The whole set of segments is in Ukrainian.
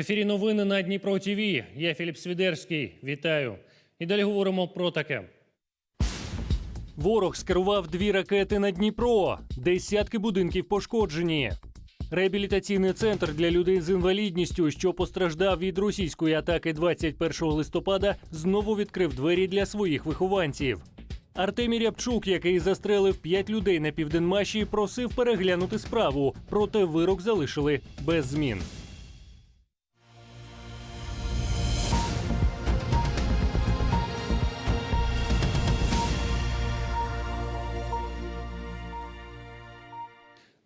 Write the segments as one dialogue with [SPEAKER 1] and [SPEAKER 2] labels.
[SPEAKER 1] Ефірі новини на Дніпро ТВ. Я Філіп Свідерський. Вітаю. І далі говоримо про таке. Ворог скерував дві ракети на Дніпро. Десятки будинків пошкоджені. Реабілітаційний центр для людей з інвалідністю, що постраждав від російської атаки 21 листопада, знову відкрив двері для своїх вихованців. Артемій Рябчук, який застрелив п'ять людей на південмаші, просив переглянути справу, проте вирок залишили без змін.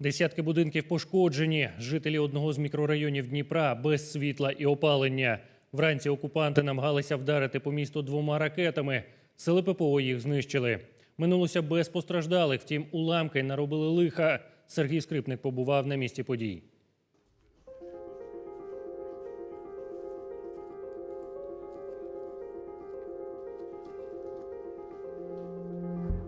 [SPEAKER 1] Десятки будинків пошкоджені. Жителі одного з мікрорайонів Дніпра без світла і опалення. Вранці окупанти намагалися вдарити по місту двома ракетами. Сили ППО їх знищили. Минулося без постраждалих, втім, уламки наробили лиха. Сергій Скрипник побував на місці подій.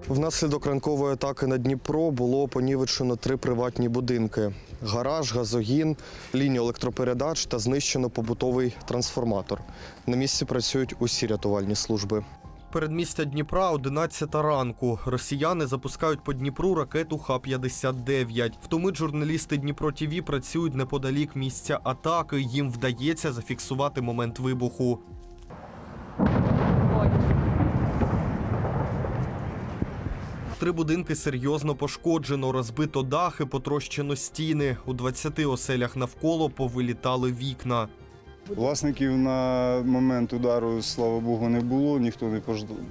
[SPEAKER 2] Внаслідок ранкової атаки на Дніпро було понівечено три приватні будинки: гараж, газогін, лінію електропередач та знищено побутовий трансформатор. На місці працюють усі рятувальні служби. Передмістя Дніпра 11 ранку. Росіяни запускають по Дніпру ракету Х-59. Втомить журналісти Дніпро ТІВІ працюють неподалік місця атаки. Їм вдається зафіксувати момент вибуху. Три будинки серйозно пошкоджено, розбито дахи, потрощено стіни. У 20 оселях навколо повилітали вікна.
[SPEAKER 3] Власників на момент удару, слава Богу, не було, ніхто не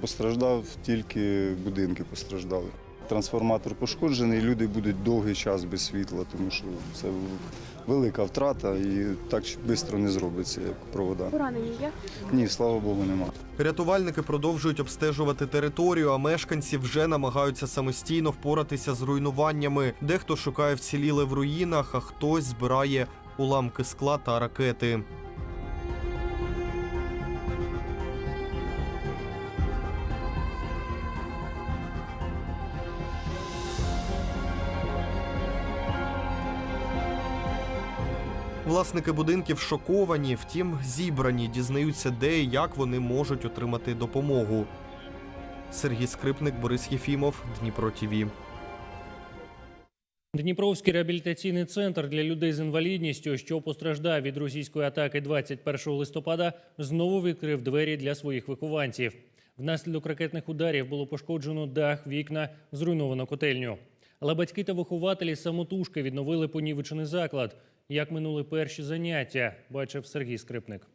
[SPEAKER 3] постраждав, тільки будинки постраждали. Трансформатор пошкоджений, люди будуть довгий час без світла, тому що це велика втрата і так швидко не зробиться, як провода.
[SPEAKER 4] Поранені є?
[SPEAKER 3] Ні, слава Богу, нема.
[SPEAKER 2] Рятувальники продовжують обстежувати територію, а мешканці вже намагаються самостійно впоратися з руйнуваннями. Дехто шукає вціліле в руїнах, а хтось збирає уламки скла та ракети. Власники будинків шоковані, втім зібрані, дізнаються, де і як вони можуть отримати допомогу. Сергій Скрипник, Борис Єфімов, Дніпро ТІВІ.
[SPEAKER 1] Дніпровський реабілітаційний центр для людей з інвалідністю, що постраждав від російської атаки 21 листопада, знову відкрив двері для своїх вихованців. Внаслідок ракетних ударів було пошкоджено дах, вікна, зруйновано котельню. Але батьки та вихователі самотужки відновили понівечений заклад. Як минули перші заняття, бачив Сергій Скрипник.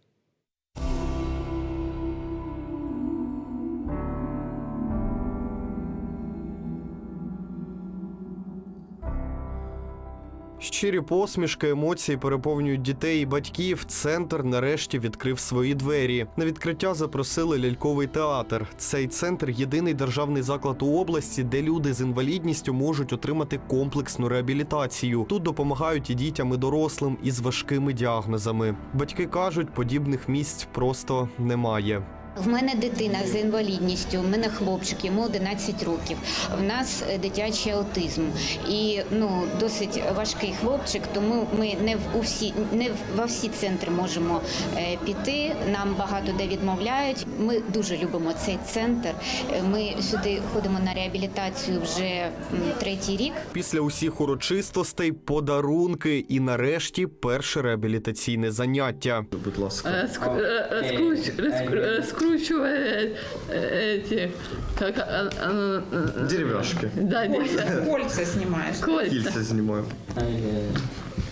[SPEAKER 2] Щирі посмішки, емоції переповнюють дітей і батьків. Центр нарешті відкрив свої двері. На відкриття запросили ляльковий театр. Цей центр єдиний державний заклад у області, де люди з інвалідністю можуть отримати комплексну реабілітацію. Тут допомагають і дітям, і дорослим із важкими діагнозами. Батьки кажуть, подібних місць просто немає.
[SPEAKER 5] В мене дитина з інвалідністю, в мене хлопчик, йому 11 років. В нас е, дитячий аутизм. І ну досить важкий хлопчик, тому ми не в у всі не в- во всі центри можемо е, піти. Нам багато де відмовляють. Ми дуже любимо цей центр. Е, Ми сюди ходимо на реабілітацію вже м, третій рік.
[SPEAKER 2] Після усіх урочистостей, подарунки і нарешті перше реабілітаційне заняття. Будь ласка
[SPEAKER 6] Э, ск- э, э, скруч- раскру- э, скручивая э, эти, как а, оно, э,
[SPEAKER 2] Деревяшки.
[SPEAKER 6] да, не
[SPEAKER 4] Кольця знімаєш.
[SPEAKER 6] кольца
[SPEAKER 2] знімаю.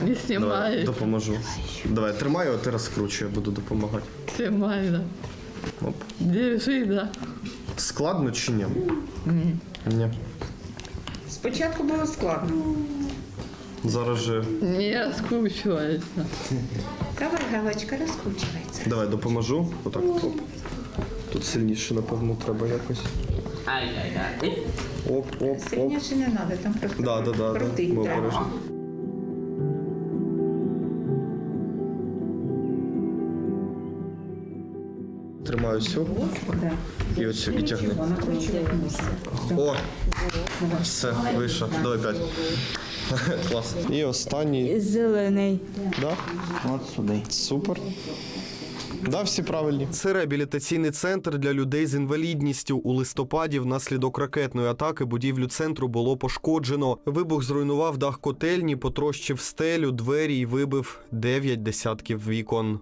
[SPEAKER 6] не снимаешь,
[SPEAKER 2] допоможу. Давай, тримаю, а ти розкручуй, я буду допомагати.
[SPEAKER 6] снимай, да.
[SPEAKER 2] Оп.
[SPEAKER 6] Держи, да.
[SPEAKER 2] Складно чи ні? Ні.
[SPEAKER 4] Спочатку було складно.
[SPEAKER 2] Зараз же.
[SPEAKER 6] Не раскручивается.
[SPEAKER 4] Давай галочка розкручується.
[SPEAKER 2] Давай допоможу. Отак. Оп. Тут сильніше, напевно, треба якось. Оп, оп, оп.
[SPEAKER 4] Сильніше не треба, там просто
[SPEAKER 2] Да, да, да, да.
[SPEAKER 4] крутить
[SPEAKER 2] Ми
[SPEAKER 4] треба.
[SPEAKER 2] обережно. Тримаю все.
[SPEAKER 4] Да.
[SPEAKER 2] І оцю, і тягни.
[SPEAKER 4] Місце.
[SPEAKER 2] О! Все, вийшло. Давай п'ять. Клас. І останній.
[SPEAKER 7] Зелений.
[SPEAKER 2] Да?
[SPEAKER 8] От сюди.
[SPEAKER 2] Супер. Да, всі правильні. Це реабілітаційний центр для людей з інвалідністю. У листопаді внаслідок ракетної атаки будівлю центру було пошкоджено. Вибух зруйнував дах котельні, потрощив стелю, двері і вибив дев'ять десятків вікон.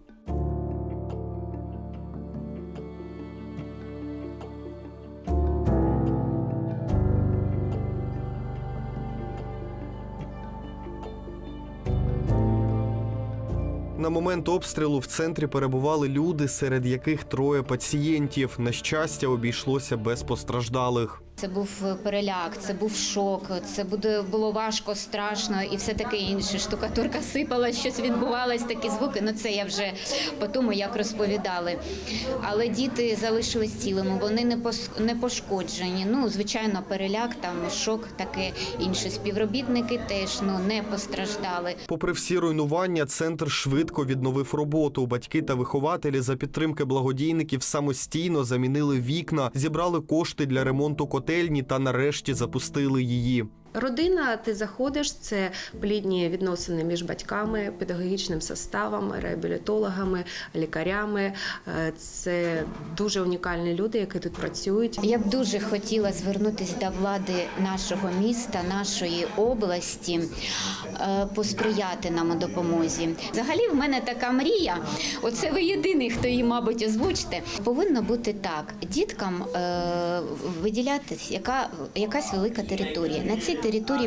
[SPEAKER 2] На момент обстрілу в центрі перебували люди, серед яких троє пацієнтів. На щастя, обійшлося без постраждалих.
[SPEAKER 5] Це був переляк, це був шок, це буде було важко, страшно і все таке інше. Штукатурка сипала, щось відбувалось, такі звуки. Ну це я вже по тому, як розповідали. Але діти залишились цілими, вони не пошкоджені. Ну, звичайно, переляк, там шок, таке інше. Співробітники теж ну не постраждали.
[SPEAKER 2] Попри всі руйнування, центр швидко відновив роботу. Батьки та вихователі за підтримки благодійників самостійно замінили вікна, зібрали кошти для ремонту котельні та нарешті запустили її.
[SPEAKER 9] Родина, ти заходиш, це плідні відносини між батьками, педагогічним составом, реабілітологами, лікарями. Е, Це дуже унікальні люди, які тут працюють.
[SPEAKER 5] Я б дуже хотіла звернутися до влади нашого міста, нашої області, е, посприяти нам у допомозі. Взагалі, в мене така мрія. Оце ви єдиний, хто її, мабуть, озвучите. Повинно бути так: діткам е, виділятись яка, якась велика територія. На цій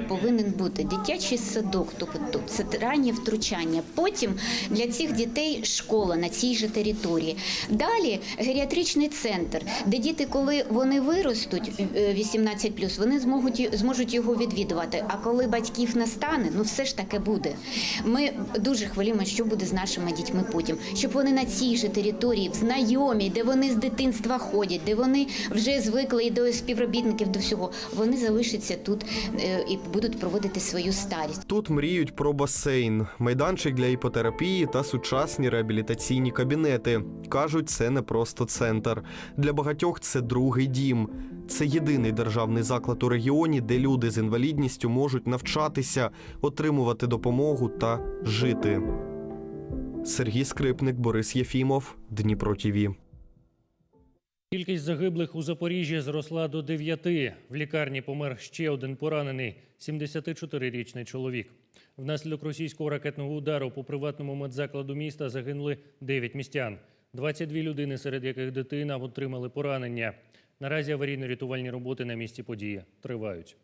[SPEAKER 5] повинен бути дитячий садок, тобто це раннє втручання. Потім для цих дітей школа на цій же території. Далі геріатричний центр, де діти, коли вони виростуть е, 18+, вони зможуть, зможуть його відвідувати. А коли батьків не стане, ну все ж таки буде. Ми дуже хвилюємо, що буде з нашими дітьми потім, щоб вони на цій же території, в знайомій, де вони з дитинства ходять, де вони вже звикли і до співробітників, до всього, вони залишаться тут е, і будуть проводити свою старість.
[SPEAKER 2] Тут мріють про басейн, майданчик для іпотерапії та сучасні реабілітаційні кабінети. Кажуть, це не просто центр. Для багатьох це другий дім. Це єдиний державний заклад у регіоні, де люди з інвалідністю можуть навчатися, отримувати допомогу та жити. Сергій Скрипник, Борис Єфімов, Дніпро ТІВІ.
[SPEAKER 1] Кількість загиблих у Запоріжжі зросла до 9. В лікарні помер ще один поранений – 74-річний чоловік. Внаслідок російського ракетного удару по приватному медзакладу міста загинули 9 містян. 22 людини, серед яких дитина, отримали поранення. Наразі аварійно-рятувальні роботи на місці події тривають.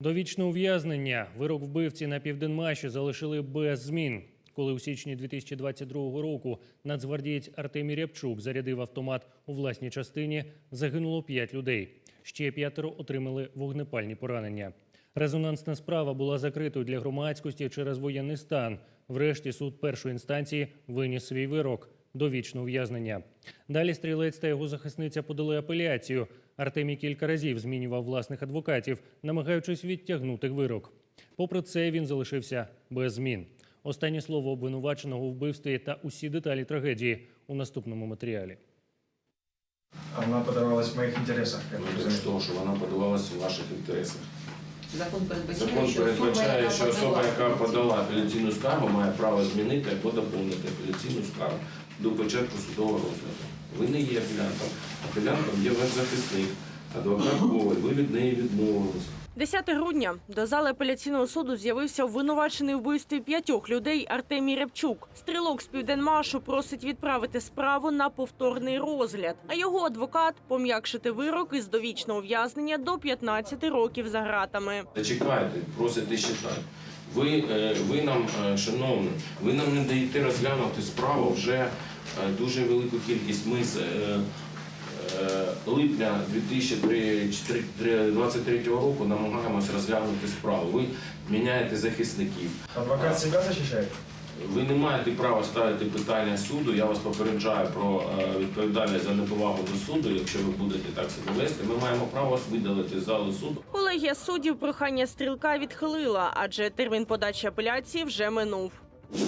[SPEAKER 1] Довічне ув'язнення вирок вбивці на Південмаші залишили без змін. Коли у січні 2022 року нацгвардієць Артемій Рябчук зарядив автомат у власній частині, загинуло 5 людей. Ще п'ятеро отримали вогнепальні поранення. Резонансна справа була закритою для громадськості через воєнний стан. Врешті суд першої інстанції виніс свій вирок довічне ув'язнення. Далі стрілець та його захисниця подали апеляцію. Артемій кілька разів змінював власних адвокатів, намагаючись відтягнути вирок. Попри це, він залишився без змін. Останнє слово обвинуваченого у вбивстві та усі деталі трагедії у наступному матеріалі.
[SPEAKER 10] Она подавалась в моих интересах, как вы
[SPEAKER 11] Ну,
[SPEAKER 10] заметили.
[SPEAKER 11] що вона подавалася у ваших інтересах.
[SPEAKER 7] Закон передбачає,
[SPEAKER 11] Закон передбачає, що особа, яка подала апеляційну скаргу, має право змінити або доповнити апеляційну скаргу до початку судового розгляду. Ви не є апелянтом. Апелянтом є ваш захисник, адвокат Коваль. Ви від неї відмовились.
[SPEAKER 12] 10 грудня до зали апеляційного суду з'явився обвинувачений у вбивстві п'ятьох людей Артемій Рябчук. Стрілок з південмашу просить відправити справу на повторний розгляд, а його адвокат пом'якшити вирок із довічного ув'язнення до 15 років за ґратами.
[SPEAKER 11] Зачекайте, просите читати. Ви, е, ви нам, е, шановні, ви нам не даєте розглянути справу вже е, дуже велику кількість. Ми з липня 2023 року намагаємось розглянути справу. Ви міняєте захисників.
[SPEAKER 10] Адвокат себя защищает?
[SPEAKER 11] Ви не маєте права ставити питання суду. Я вас попереджаю про е, відповідальність за неповагу до суду. Якщо ви будете так себе вести, ми маємо право вас видалити з залу суду.
[SPEAKER 12] Колегія суддів прохання стрілка відхилила, адже термін подачі апеляції вже минув.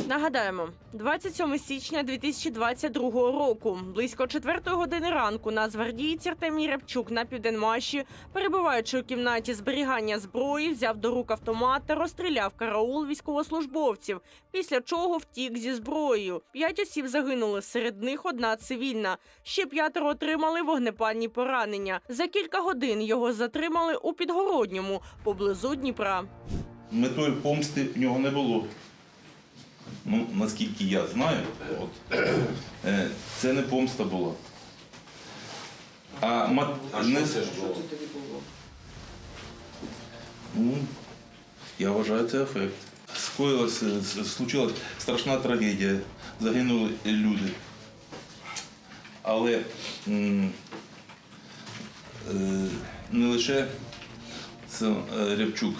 [SPEAKER 12] Нагадаємо, 27 січня 2022 року, близько 4 години ранку, нацгвардієць Артемій Рябчук на південмаші, перебуваючи у кімнаті зберігання зброї, взяв до рук автомат та розстріляв караул військовослужбовців, після чого втік зі зброєю. П'ять осіб загинули, серед них одна цивільна. Ще п'ятеро отримали вогнепальні поранення. За кілька годин його затримали у Підгородньому, поблизу Дніпра.
[SPEAKER 8] Метою помсти в нього не було. Ну, наскільки я знаю, от, е, це не помста була. А, мат...
[SPEAKER 11] А
[SPEAKER 8] не...
[SPEAKER 11] що це ж було?
[SPEAKER 8] Ну, я вважаю, це ефект. Скоїлася, с- случилась страшна трагедія, загинули люди. Але м, е, не лише це, е, Рябчук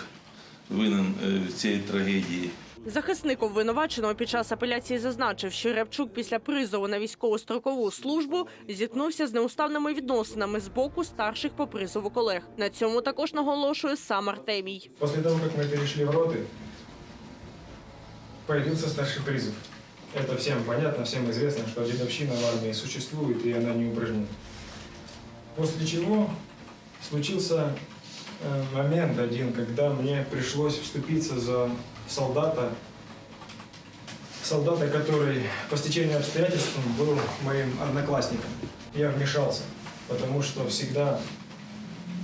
[SPEAKER 8] винен е, в цій трагедії.
[SPEAKER 12] Захисник обвинуваченого під час апеляції зазначив, що Рябчук після призову на військову строкову службу зіткнувся з неуставними відносинами з боку старших по призову колег. На цьому також наголошує сам Артемій.
[SPEAKER 10] После того, как мы перешли в роты, появился старший призыв. Это всем понятно, всем известно, что дедовщина в армии существует, и она не упражнена. После чего случился э, момент один, когда мне пришлось вступиться за солдата, солдата, который по стечению обстоятельств был моим одноклассником. Я вмешался, потому что всегда,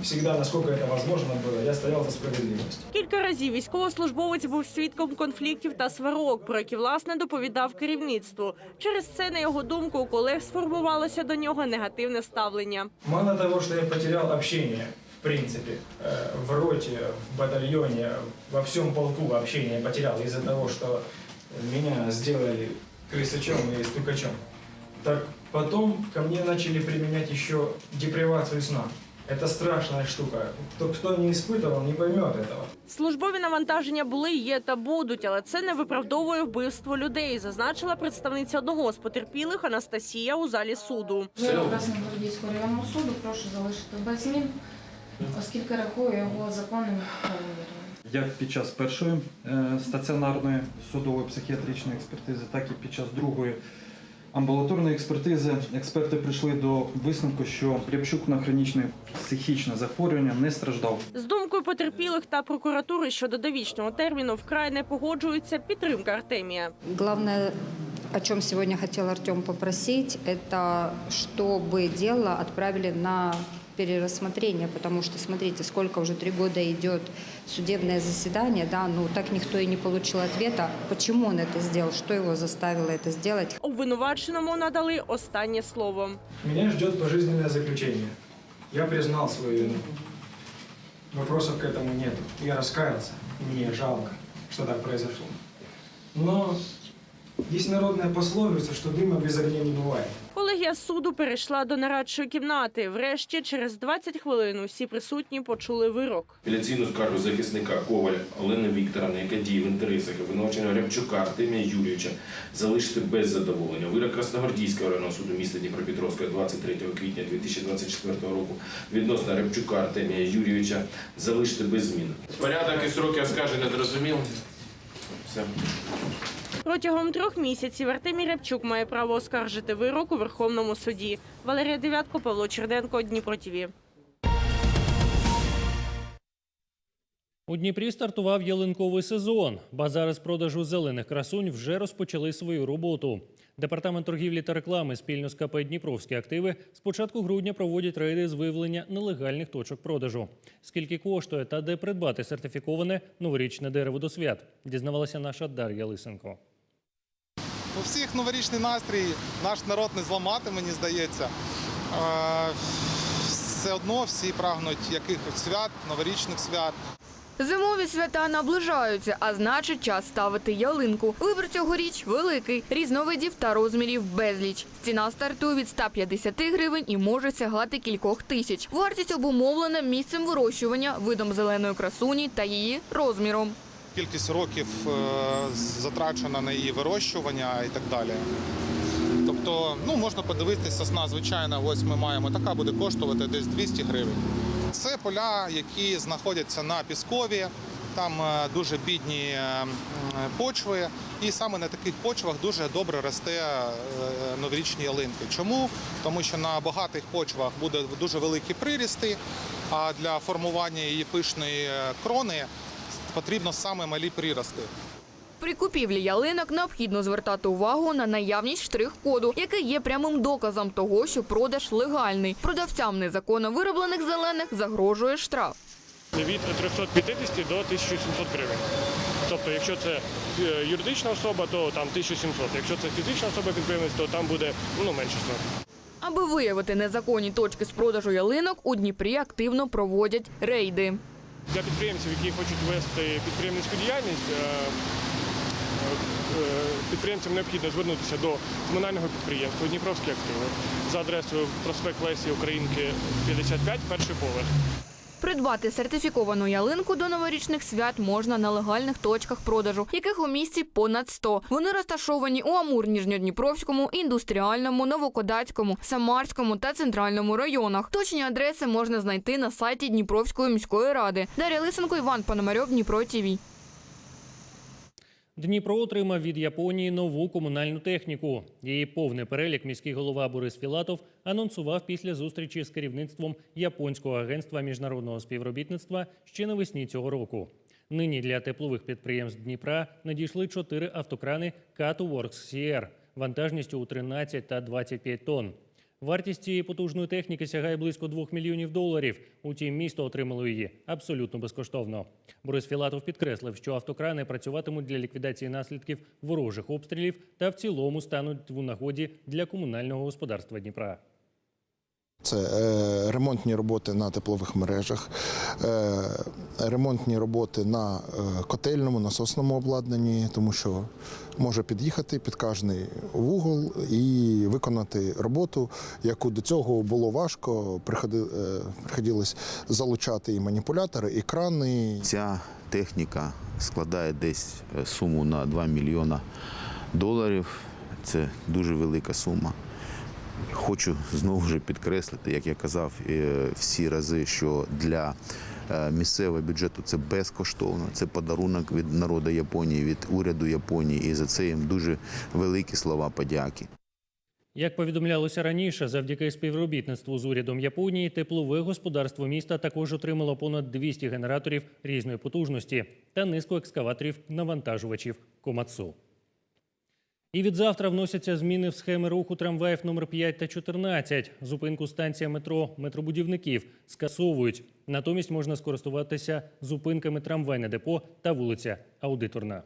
[SPEAKER 10] всегда, насколько это возможно было, я стоял за справедливость.
[SPEAKER 12] Кілька разів військовослужбовець був свідком конфліктів та сварок, про які власне доповідав керівництву. Через це, на його думку, у колег сформувалося до нього негативне ставлення.
[SPEAKER 10] Мало того, что я потерял общение, в принципе, э, в роте, в батальоне, во всем полку общение потерял из-за того, что меня сделали крысачом и стукачом. Так потом ко мне начали применять еще депривацию сна. Это страшная штука. Кто, кто не испытывал, не поймет этого.
[SPEAKER 12] Службові навантаження були, є та будуть, але це не виправдовує вбивство людей, зазначила представниця одного з потерпілих Анастасія у залі суду.
[SPEAKER 11] Все.
[SPEAKER 7] Красногвардійського районного суду прошу залишити без змін, оскільки рахую його законним правомірним.
[SPEAKER 13] як під час першої е, стаціонарної судової психіатричної експертизи, так і під час другої амбулаторної експертизи експерти прийшли до висновку, що Рябчук на хронічне психічне захворювання не страждав.
[SPEAKER 12] З думкою потерпілих та прокуратури щодо довічного терміну вкрай не погоджується підтримка Артемія.
[SPEAKER 7] Главное, о чем сегодня хотел Артем попросить, это чтобы дело отправили на перерассмотрение, потому что, смотрите, сколько уже три года идет судебное заседание, да, ну так никто и не получил ответа, почему он это сделал, что его заставило это сделать.
[SPEAKER 12] Обвинуваченому надали останнє слово.
[SPEAKER 10] Меня ждет пожизненное заключение. Я признал свою вину. Вопросов к этому нет. Я раскаялся. Мне жалко, что так произошло. Но есть народная пословица, что дыма без огня не бывает.
[SPEAKER 12] Колегія суду перейшла до нарадчої кімнати. Врешті, через 20 хвилин усі присутні почули вирок.
[SPEAKER 11] Апеляційну скаргу захисника Коваль Олени Вікторовни, яка діє в інтересах обвинуваченого Рябчука Артемія Юрійовича, залишити без задоволення. Вирок Красногвардійського районного суду міста Дніпропетровська 23 квітня 2024 року відносно Рябчука Артемія Юрійовича залишити без змін. Порядок і сроки оскарження зрозумів? Все.
[SPEAKER 12] Протягом трьох місяців Артемій Рябчук має право оскаржити вирок у Верховному суді. Валерія Дев'ятко, Павло Черденко, Дніпро ТІВІ.
[SPEAKER 1] У Дніпрі стартував ялинковий сезон. Базари з продажу зелених красунь вже розпочали свою роботу. Департамент торгівлі та реклами спільно з КП Дніпровські активи з початку грудня проводять рейди з виявлення нелегальних точок продажу. Скільки коштує та де придбати сертифіковане новорічне дерево до свят, дізнавалася наша Дар'я Лисенко.
[SPEAKER 14] У всіх новорічний настрій, наш народ не зламати, мені здається. Е, Все одно всі прагнуть якихось свят, новорічних свят.
[SPEAKER 15] Зимові свята наближаються, а значить час ставити ялинку. Вибір цьогоріч великий, різновидів та розмірів безліч. Ціна стартує від 150 гривень і може сягати кількох тисяч. Вартість обумовлена місцем вирощування, видом зеленої красуні та її розміром.
[SPEAKER 14] Кількість років е, затрачена на її вирощування і так далі. Тобто, ну можна подивитися, сосна звичайна, ось ми маємо, така буде коштувати десь 200 гривень. Це поля, які знаходяться на піскові, там е, дуже бідні е, почви, і саме на таких почвах дуже добре росте е, новорічні ялинки. Чому? Тому що на багатих почвах буде дуже великі прирісти, а для формування її пишної крони потрібно саме малі прирости.
[SPEAKER 15] При купівлі ялинок необхідно звертати увагу на наявність штрих-коду, який є прямим доказом того, що продаж легальний. Продавцям незаконно вироблених зелених загрожує штраф.
[SPEAKER 16] від 350 до 1700 гривень. Тобто, якщо це е, юридична особа, то там 1700. Якщо це фізична особа підприємець, то там буде ну, менше штраф.
[SPEAKER 15] Аби виявити незаконні точки з продажу ялинок, у Дніпрі активно проводять рейди.
[SPEAKER 16] Для підприємців, які хочуть вести підприємницьку діяльність, е, підприємцям необхідно звернутися до комунального підприємства Дніпровські активи за адресою проспект Лесі Українки 55, перший поверх.
[SPEAKER 15] Придбати сертифіковану ялинку до новорічних свят можна на легальних точках продажу, яких у місті понад 100. Вони розташовані у Амур, Ніжньодніпровському, індустріальному, Новокодацькому, Самарському та центральному районах. Точні адреси можна знайти на сайті Дніпровської міської ради. Дар'я Лисенко, Іван Пономарьов, Дніпро ТІВІ.
[SPEAKER 1] Дніпро отримав від Японії нову комунальну техніку. Її повний перелік міський голова Борис Філатов анонсував після зустрічі з керівництвом японського агентства міжнародного співробітництва ще навесні цього року. Нині для теплових підприємств Дніпра надійшли чотири автокрани Katu Works CR вантажністю у 13 та 25 тонн. Вартість цієї потужної техніки сягає близько 2 мільйонів доларів. Утім, місто отримало її абсолютно безкоштовно. Борис Філатов підкреслив, що автокрани працюватимуть для ліквідації наслідків ворожих обстрілів та в цілому стануть у нагоді для комунального господарства Дніпра.
[SPEAKER 17] Це е, ремонтні роботи на теплових мережах, е, ремонтні роботи на е, котельному, насосному обладнанні, тому що може під'їхати під кожний вугол і виконати роботу, яку до цього було важко. Приходи, приходилось залучати і маніпулятори, і крани.
[SPEAKER 18] Ця техніка складає десь суму на 2 мільйона доларів. Це дуже велика сума. Хочу знову ж підкреслити, як я казав е, всі рази, що для е, місцевого бюджету це безкоштовно. Це подарунок від народу Японії, від уряду Японії. І за це їм дуже великі слова подяки.
[SPEAKER 1] Як повідомлялося раніше, завдяки співробітництву з урядом Японії, теплове господарство міста також отримало понад 200 генераторів різної потужності та низку екскаваторів навантажувачів Комацу. І від завтра вносяться зміни в схеми руху трамваїв номер 5 та 14. Зупинку станція метро метробудівників скасовують. Натомість можна скористуватися зупинками трамвайне депо та вулиця Аудиторна.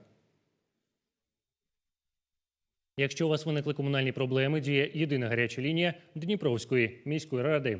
[SPEAKER 1] Якщо у вас виникли комунальні проблеми, діє єдина гаряча лінія Дніпровської міської ради.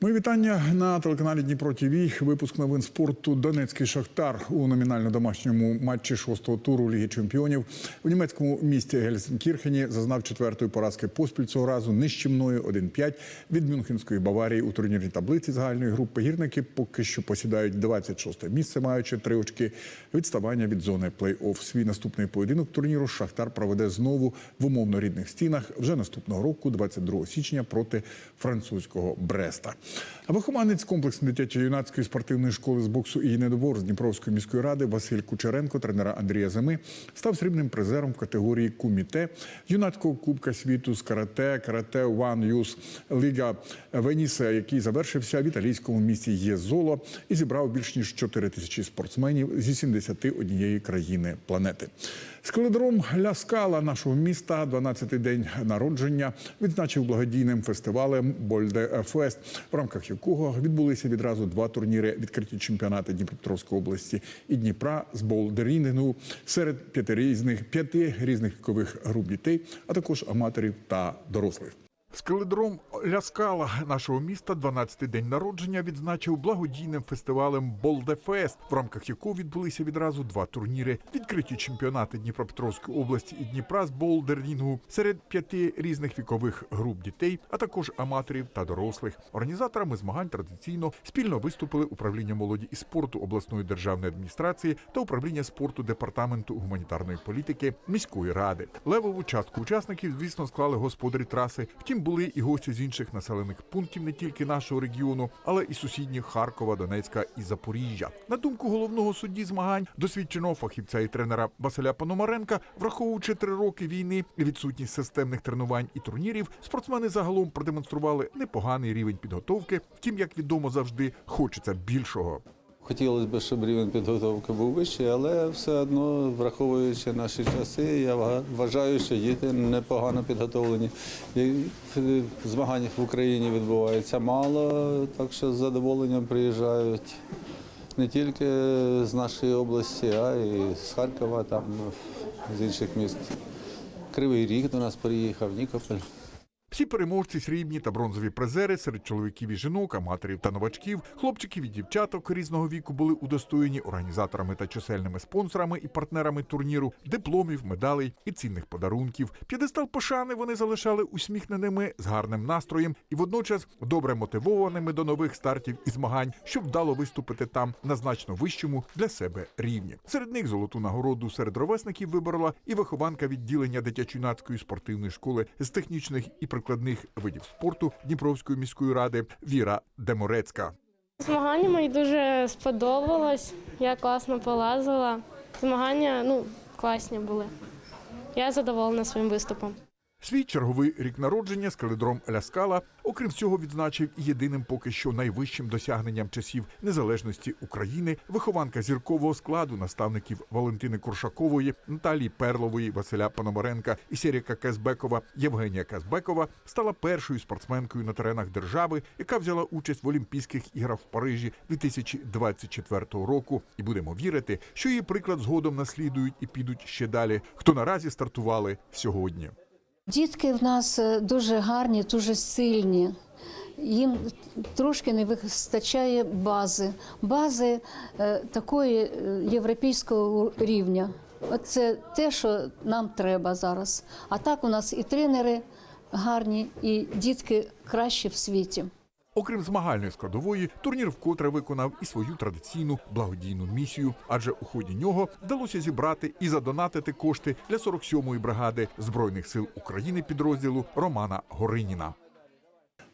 [SPEAKER 19] Мої вітання на телеканалі Дніпро ТВ. Випуск новин спорту Донецький Шахтар у номінально домашньому матчі шостого туру Ліги Чемпіонів у німецькому місті Гельсенкірхені зазнав четвертої поразки поспіль цього разу нищівною 1-5 від Мюнхенської Баварії у турнірній таблиці загальної групи. Гірники поки що посідають 26 місце, маючи три очки відставання від зони плей-офф. Свій наступний поєдинок турніру Шахтар проведе знову в умовно рідних стінах вже наступного року, 22 січня, проти французького Бреста. А вихованець комплексної дитячо-юнацької спортивної школи з боксу і недобор з Дніпровської міської ради Василь Кучеренко, тренера Андрія Зими, став срібним призером в категорії куміте юнацького кубка світу з карате, карате One Юс Ліга Венісе, який завершився в італійському місті Єзоло і зібрав більш ніж 4 тисячі спортсменів зі 71 країни планети. Скеледром Ля Скала нашого міста, 12-й день народження, відзначив благодійним фестивалем Больде Фест, рамках якого відбулися відразу два турніри відкриті чемпіонати Дніпропетровської області і Дніпра з болдерінгу серед п'яти різних п'яти різних вікових груп дітей, а також аматорів та дорослих. Скеледром Ля Скала нашого міста 12-й день народження відзначив благодійним фестивалем Болдефест, в рамках якого відбулися відразу два турніри: відкриті чемпіонати Дніпропетровської області і Дніпра з болдерінгу серед п'яти різних вікових груп дітей, а також аматорів та дорослих. Організаторами змагань традиційно спільно виступили управління молоді і спорту обласної державної адміністрації та управління спорту департаменту гуманітарної політики міської ради. Левову частку учасників, звісно, склали господарі траси. Втім, були і гості з інших населених пунктів не тільки нашого регіону, але і сусідніх Харкова, Донецька і Запоріжжя. На думку головного судді змагань, досвідченого фахівця і тренера Василя Пономаренка, враховуючи три роки війни і відсутність системних тренувань і турнірів, спортсмени загалом продемонстрували непоганий рівень підготовки. Втім, як відомо, завжди хочеться більшого.
[SPEAKER 20] Хотілося б, щоб рівень підготовки був вищий, але все одно, враховуючи наші часи, я вважаю, що діти непогано підготовлені. Змагань в Україні відбувається мало, так що з задоволенням приїжджають не тільки з нашої області, а й з Харкова, там з інших міст. Кривий Ріг до нас приїхав, Нікополь.
[SPEAKER 19] Всі переможці срібні та бронзові призери серед чоловіків і жінок, аматорів та новачків, хлопчиків і дівчаток різного віку були удостоєні організаторами та чисельними спонсорами і партнерами турніру, дипломів, медалей і цінних подарунків. П'єдестал пошани вони залишали усміхненими з гарним настроєм і водночас добре мотивованими до нових стартів і змагань, щоб вдало виступити там на значно вищому для себе рівні. Серед них золоту нагороду серед ровесників виборола і вихованка відділення дитячо-юнацької спортивної школи з технічних і прикладних видів спорту Дніпровської міської ради Віра Деморецька.
[SPEAKER 21] Змагання мені дуже сподобалось. Я класно полазила. Змагання ну, класні були. Я задоволена своїм виступом.
[SPEAKER 19] Свій черговий рік народження скаледром Ля Скала, окрім всього, відзначив єдиним поки що найвищим досягненням часів незалежності України вихованка зіркового складу наставників Валентини Куршакової, Наталії Перлової, Василя Пономаренка і Серіка Казбекова Євгенія Казбекова стала першою спортсменкою на теренах держави, яка взяла участь в Олімпійських іграх в Парижі 2024 року. І будемо вірити, що її приклад згодом наслідують і підуть ще далі, хто наразі стартували сьогодні.
[SPEAKER 22] Дітки в нас е, дуже гарні, дуже сильні. Їм трошки не вистачає бази, бази е, такої е, європейського рівня. Це те, що нам треба зараз. А так у нас і тренери гарні, і дітки кращі в світі.
[SPEAKER 19] Окрім змагальної складової, турнір вкотре виконав і свою традиційну благодійну місію, адже у ході нього вдалося зібрати і задонатити кошти для 47-ї бригади збройних сил України підрозділу Романа Гориніна.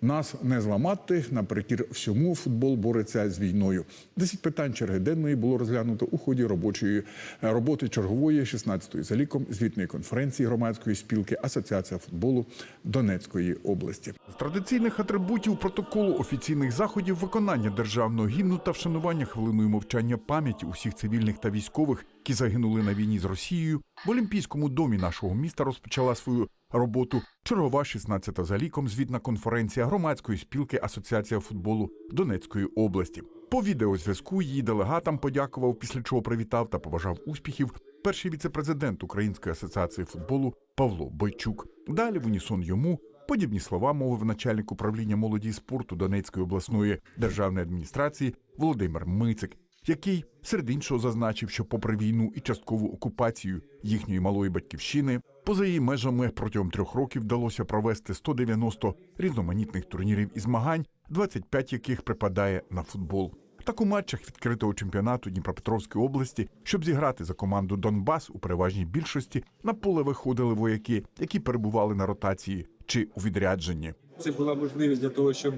[SPEAKER 19] Нас не зламати наперекір всьому футбол бореться з війною. Десять питань черги денної було розглянуто у ході робочої е, роботи чергової 16-ї за ліком звітної конференції громадської спілки Асоціація футболу Донецької області. З традиційних атрибутів протоколу офіційних заходів виконання державного гімну та вшанування хвилиною мовчання пам'яті усіх цивільних та військових, які загинули на війні з Росією, в Олімпійському домі нашого міста розпочала свою роботу чергова 16-та за ліком звітна конференція громадської спілки Асоціація футболу Донецької області. По відеозв'язку її делегатам подякував, після чого привітав та побажав успіхів перший віце-президент Української асоціації футболу Павло Бойчук. Далі в унісон йому подібні слова мовив начальник управління молоді і спорту Донецької обласної державної адміністрації Володимир Мицик, який серед іншого зазначив, що попри війну і часткову окупацію їхньої малої батьківщини, поза її межами протягом трьох років вдалося провести 190 різноманітних турнірів і змагань, 25 яких припадає на футбол. Так у матчах відкритого чемпіонату Дніпропетровської області, щоб зіграти за команду Донбас у переважній більшості, на поле виходили вояки, які перебували на ротації чи у відрядженні.
[SPEAKER 23] Це була можливість для того, щоб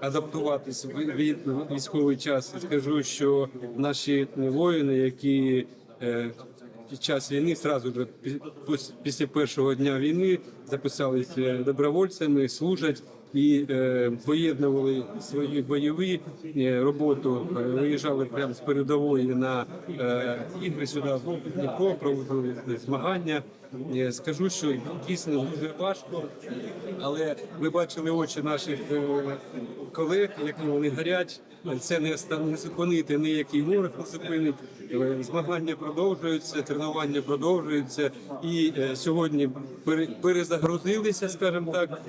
[SPEAKER 23] адаптуватись в від- військовий час. Скажу, що наші воїни, які е, під час війни, зразу ж після першого дня війни записалися добровольцями, служать і е, поєднували свої бойові е, роботу, е, виїжджали прямо з передової на е, ігри сюди в Дніпро, проводили змагання. Е, Скажу, що дійсно дуже важко, але ви бачили очі наших е, колег, які вони горять. Це не зупинити ніякий ворог не зупинить. Е, Змагання продовжуються, тренування продовжуються. І сьогодні пере- перезагрузилися, скажімо так,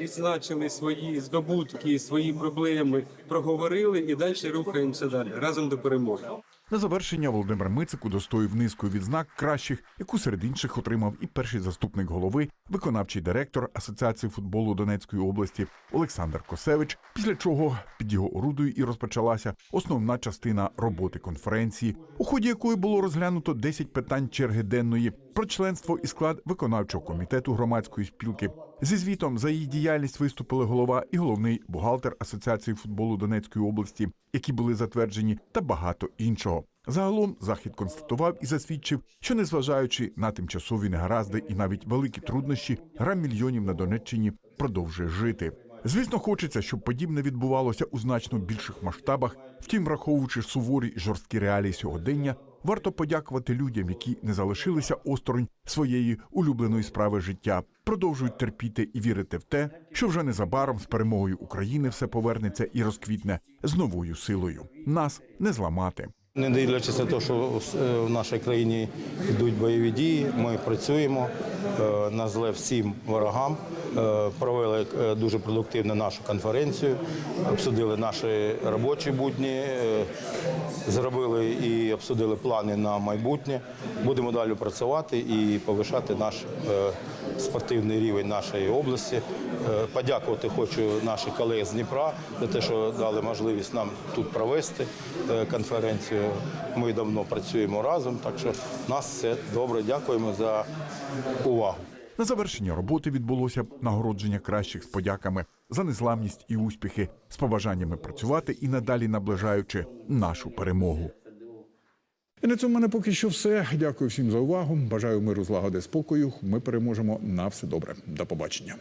[SPEAKER 23] відзначили свої здобутки, свої проблеми, проговорили і далі рухаємося далі разом до перемоги.
[SPEAKER 19] На завершення Володимир Мицик удостоїв низкою відзнак кращих, яку серед інших отримав і перший заступник голови, виконавчий директор Асоціації футболу Донецької області Олександр Косевич. Після чого під його орудою і розпочалася основна частина роботи конференції, у ході якої було розглянуто 10 питань черги денної про членство і склад виконавчого комітету громадської спілки. Зі звітом за її діяльність виступили голова і головний бухгалтер Асоціації футболу Донецької області, які були затверджені, та багато іншого. Загалом захід констатував і засвідчив, що незважаючи на тимчасові негаразди і навіть великі труднощі, гра мільйонів на Донеччині продовжує жити. Звісно, хочеться, щоб подібне відбувалося у значно більших масштабах. Втім, враховуючи суворі жорсткі реалії сьогодення, варто подякувати людям, які не залишилися осторонь своєї улюбленої справи життя, продовжують терпіти і вірити в те, що вже незабаром з перемогою України все повернеться і розквітне з новою силою. Нас не зламати.
[SPEAKER 24] Не дивлячись на те, що е, в нашій країні йдуть бойові дії, ми працюємо е, на зле всім ворогам. Е, Провели дуже продуктивно нашу конференцію, обсудили наші робочі будні, зробили і обсудили плани на майбутнє. Будемо далі працювати і повишати наш спортивний рівень нашої області. Подякувати хочу наших колег з Дніпра за те, що дали можливість нам тут провести конференцію. Ми давно працюємо разом, так що нас все добре. Дякуємо за увагу.
[SPEAKER 19] На завершення роботи відбулося нагородження кращих з подяками за незламність і успіхи, з побажаннями працювати і надалі наближаючи нашу перемогу.
[SPEAKER 25] І на цьому мене поки що все. Дякую всім за увагу. Бажаю миру, злагоди, спокою. Ми переможемо на все добре. До побачення.